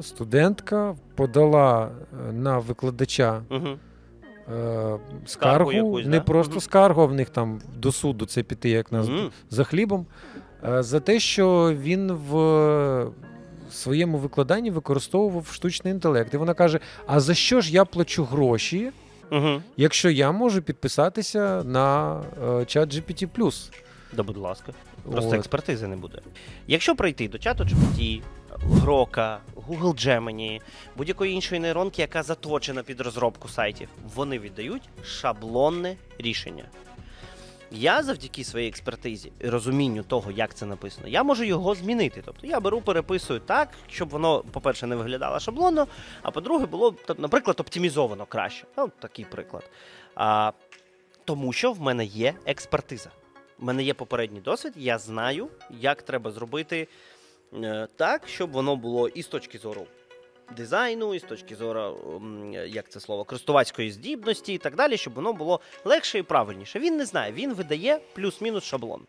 студентка подала е, на викладача Угу. е, скаргу, якусь, не да? просто Мгм. скаргу, а в них там до суду це піти, як нас Мгм. за хлібом, е, за те, що він в своєму викладанні використовував штучний інтелект. І вона каже: А за що ж я плачу гроші, Угу. якщо я можу підписатися на е, чат GPT+. Да, будь ласка. Просто От. експертизи не буде. Якщо прийти до чату GPT, Грока, Google Gemini, будь-якої іншої нейронки, яка заточена під розробку сайтів, вони віддають шаблонне рішення. Я завдяки своїй експертизі і розумінню того, як це написано, я можу його змінити. Тобто я беру, переписую так, щоб воно, по-перше, не виглядало шаблонно, а по-друге, було, тобто, наприклад, оптимізовано краще. Ну, такий приклад. А, тому що в мене є експертиза. У мене є попередній досвід, я знаю, як треба зробити так, щоб воно було і з точки зору дизайну, і з точки зору, як це слово, користувацької здібності і так далі, щоб воно було легше і правильніше. Він не знає, він видає плюс-мінус шаблон.